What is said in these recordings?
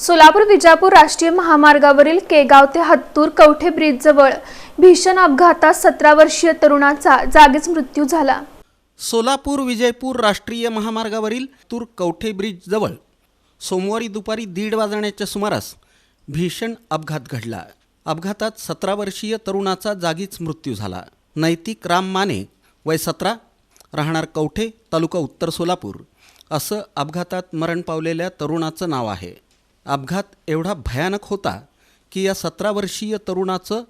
सोलापूर विजापूर राष्ट्रीय महामार्गावरील केगाव ते हत्तूर कवठे ब्रिजजवळ भीषण अपघातात सतरा वर्षीय तरुणाचा जागीच मृत्यू झाला. सोलापूर विजयपूर राष्ट्रीय महामार्गावरील तूर कवठे ब्रिज जवळ सोमवारी दुपारी दीड वाजण्याच्या सुमारास भीषण अपघात घडला. अपघातात सतरा वर्षीय तरुणाचा जागीच मृत्यू झाला. नैतिक राम माने वय सतरा राहणार कवठे तालुका उत्तर सोलापूर असं अपघातात मरण पावलेल्या तरुणाचं नाव आहे. अपघात एवढा भयानक होता की या सतरा वर्षीय तरुणाचं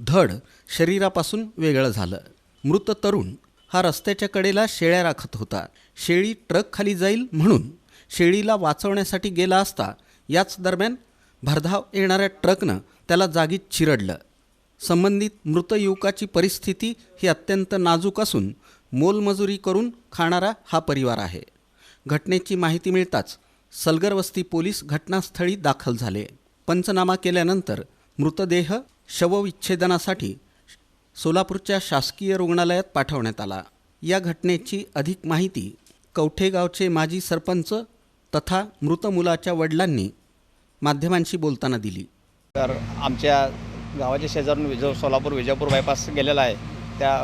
धड शरीरापासून वेगळं झालं. मृत तरुण हा रस्त्याच्या कडेला शेळ्या राखत होता. शेळी ट्रक खाली जाईल म्हणून शेळीला वाचवण्यासाठी गेला असता याच दरम्यान भरधाव येणाऱ्या ट्रकनं त्याला जागीच चिरडलं. संबंधित मृत युवकाची परिस्थिती ही अत्यंत नाजूक असून मोलमजुरी करून खाणारा हा परिवार आहे. घटनेची माहिती मिळताच सलगरवस्ती पोलीस घटनास्थळी दाखल झाले. पंचनामा केल्यानंतर मृतदेह शवविच्छेदनासाठी सोलापूरच्या शासकीय रुग्णालयात पाठवण्यात आला. या घटनेची अधिक माहिती कवठेगावचे माजी सरपंच तथा मृत मुलाच्या वडिलांनी माध्यमांशी बोलताना दिली. तर आमच्या गावाच्या शेजारून विज सोलापूर विजापूर बायपास गेलेला आहे. त्या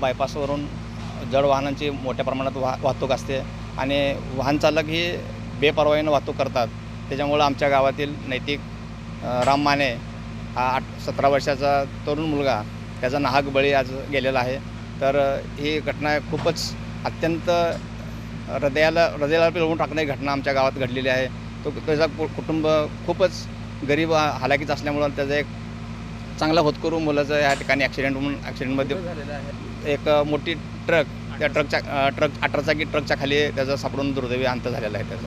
बायपासवरून जड वाहनांची मोठ्या प्रमाणात वाह वाहतूक असते आणि वाहनचालक ही बेपरवाईनं वाहतूक करतात. त्याच्यामुळं आमच्या गावातील नैतिक राम माने हा आठ सतरा वर्षाचा तरुण मुलगा त्याचा नाहक बळी आज गेलेला आहे. तर ही घटना खूपच अत्यंत हृदयाला हृदयाला पिळवून टाकणारी घटना आमच्या गावात घडलेली आहे. तो त्याचा कु- कुटुंब खूपच गरीब हालाकीच असल्यामुळं त्याचा एक चांगला होतकरू मुलाचं या ठिकाणी ॲक्सिडेंट म्हणून ॲक्सिडेंटमध्ये एक मोठी ट्रक त्या ट्रकच्या ट्रक अठरा चाकी ट्रकच्या खाली त्याचा सापडून दुर्दैवी अंत झालेला आहे त्याचा.